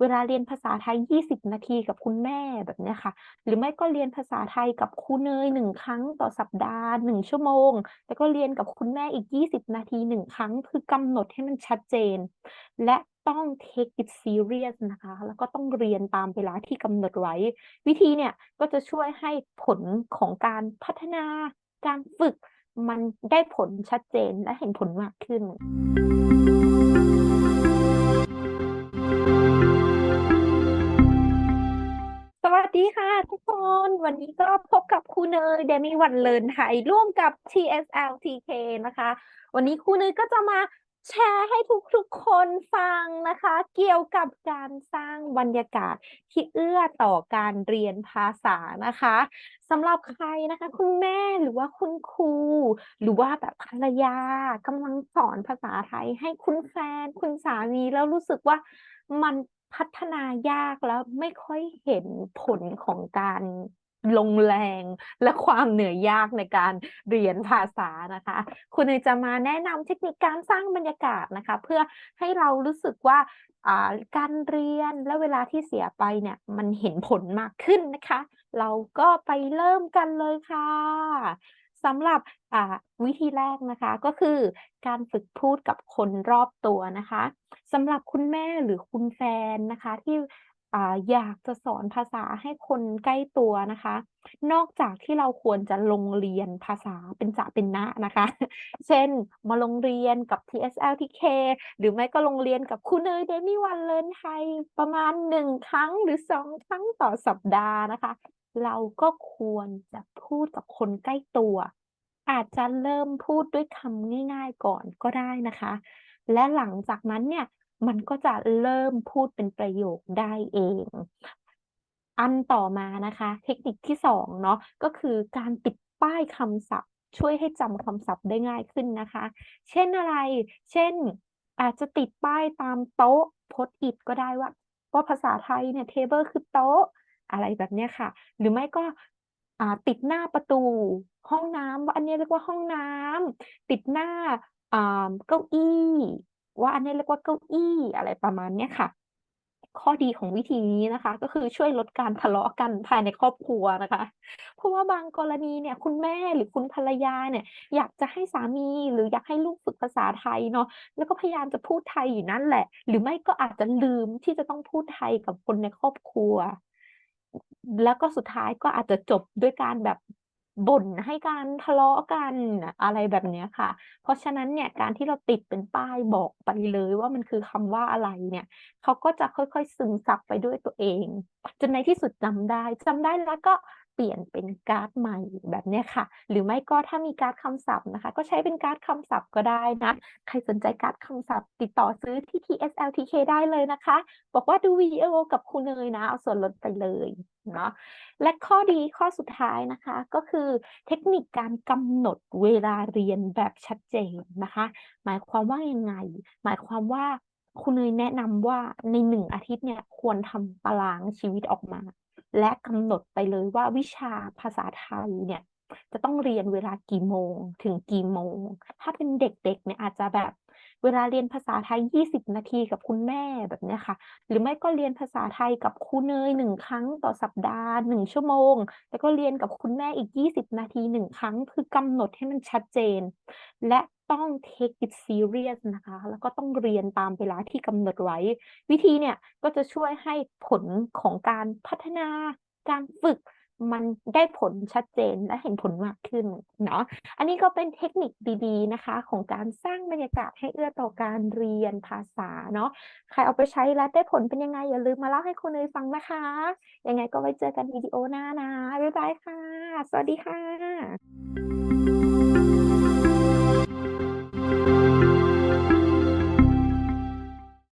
เวลาเรียนภาษาไทย 20 นาทีกับคุณแม่แบบนี้ค่ะ หรือไม่ก็เรียนภาษาไทยกับครูเนย1ครั้งต่อสัปดาห์1ชั่วโมง แล้วก็เรียนกับคุณแม่อีก 20 นาที1ครั้ง คือกำหนดให้มันชัดเจน และต้อง take it serious นะคะ แล้วก็ต้องเรียนตามเวลาที่กำหนดไว้ วิธีเนี่ยก็จะช่วยให้ผลของการพัฒนาการฝึก มันได้ผลชัดเจนและเห็นผลมากขึ้น ดีค่ะทุกคนวันนี้ก็พบกับครูเนย Demi วันเลินไทยร่วมกับ TSLTK นะคะ วันนี้ครูเนยก็จะมาแชร์ให้ทุกๆคนฟังนะคะ เกี่ยวกับการสร้างบรรยากาศที่เอื้อต่อการเรียนภาษานะคะสำหรับใครนะคะ คุณแม่หรือว่าคุณครูหรือว่าแบบภรรยากำลังสอนภาษาไทยให้คุณแฟนคุณสามีแล้วรู้สึกว่ามัน พัฒนายากแล้วไม่ค่อยเห็นผลของการลงแรงและความเหนื่อยยากในการเรียนภาษานะคะ คุณเนยจะมาแนะนำเทคนิคการสร้างบรรยากาศนะคะ เพื่อให้เรารู้สึกว่าการเรียนและเวลาที่เสียไปเนี่ยมันเห็นผลมากขึ้นนะคะ เราก็ไปเริ่มกันเลยค่ะ สำหรับวิธีแรกนะคะก็คือการฝึกพูดกับคนรอบตัวนะคะสำหรับคุณแม่หรือคุณแฟนนะคะที่ออยากจะสอนภาษาให้คนใกล้ตัวนะคะ นอกจากที่เราควรจะลงเรียนภาษาเป็นจะเป็นนะนะคะ เช่นมาลงเรียนกับ TSLTK หรือไม่ก็ลงเรียนกับครูเนย Demi วันเลินไทยประมาณ1ครั้งหรือ2ครั้งต่อสัปดาห์นะคะ เราก็ควรจะพูดกับคนใกล้ตัว อาจจะเริ่มพูดด้วยคำง่ายๆก่อนก็ได้นะคะ และหลังจากนั้นเนี่ยมันก็จะเริ่มพูดเป็นประโยคได้เอง อันต่อมานะคะ เทคนิคที่2เนาะก็คือการติดป้ายคำศัพท์ ช่วยให้จำคำศัพท์ได้ง่ายขึ้นนะคะ เช่นอะไร เช่น อาจจะติดป้ายตามโต๊ะ Post-it ก็ได้ว่าว่าภาษาไทยเนี่ย table คือโต๊ะ อะไรแบบนี้ค่ะ หรือไม่ก็ติดหน้าประตูห้องน้ำว่าอันนี้เรียกว่าห้องน้ำติดหน้าเก้าอี้ ว่าอันนี้เรียกว่าเก้าอี้อะไรประมาณนี้ค่ะ ข้อดีของวิธีนี้นะคะ ก็คือช่วยลดการทะเลาะกันภายในครอบครัวนะคะ เพราะว่าบางกรณีเนี่ย คุณแม่หรือคุณภรรยาเนี่ย อยากจะให้สามีหรืออยากให้ลูกฝึกภาษาไทยเนาะแล้วก็พยายามจะพูดไทยอยู่นั่นแหละ หรือไม่ก็อาจจะลืมที่จะต้องพูดไทยกับคนในครอบครัว แล้วก็สุดท้ายก็อาจจะจบด้วยการแบบบ่นให้การทะเลาะกันอะไรแบบนี้ค่ะ เพราะฉะนั้นเนี่ยการที่เราติดเป็นป้ายบอกไปเลยว่ามันคือคำว่าอะไรเนี่ยเขาก็จะค่อยๆซึมซับไปด้วยตัวเอง จนในที่สุดจำได้จำได้แล้วก็ เปลี่ยนเป็นการ์ดใหม่แบบเนี้ยค่ะ หรือไม่ก็ถ้ามีการ์ดคำศัพท์นะคะ ก็ใช้เป็นการ์ดคำศัพท์ก็ได้นะ ใครสนใจการ์ดคำศัพท์ ติดต่อซื้อที่ TSLTK ได้เลยนะคะ บอกว่าดูวิดีโอกับครูเนยนะ เอาส่วนลดไปเลยเนาะและข้อดีข้อสุดท้ายนะคะก็คือเทคนิคการกำหนดเวลาเรียนแบบชัดเจนนะคะ หมายความว่ายังไง หมายความว่าครูเนยแนะนำว่าใน1อาทิตย์เนี่ยควรทำตารางชีวิตออกมา และกำหนดไปเลยว่าวิชาภาษาไทยเนี่ยจะต้องเรียนเวลากี่โมงถึงกี่โมง ถ้าเป็นเด็กๆเนี่ยอาจจะแบบเวลาเรียนภาษาไทย 20 นาทีกับคุณแม่แบบเนี้ยค่ะ หรือไม่ก็เรียนภาษาไทยกับครูเนย1ครั้งต่อสัปดาห์1ชั่วโมง แล้วก็เรียนกับคุณแม่อีก 20 นาที1ครั้ง คือกำหนดให้มันชัดเจน และ ต้อง take it serious นะคะ แล้วก็ต้องเรียนตามเวลาที่กำหนดไว้ วิธีเนี่ยก็จะช่วยให้ผลของการพัฒนาการฝึกมันได้ผลชัดเจนและเห็นผลมากขึ้นเนาะ อันนี้ก็เป็นเทคนิคดีๆนะคะ ของการสร้างบรรยากาศให้เอื้อต่อการเรียนภาษาเนาะ ใครเอาไปใช้แล้วได้ผลเป็นยังไง อย่าลืมมาเล่าให้ครูเนยฟังนะคะ ยังไงก็ไว้เจอกันวิดีโอหน้านะ บ๊ายบายค่ะ สวัสดีค่ะ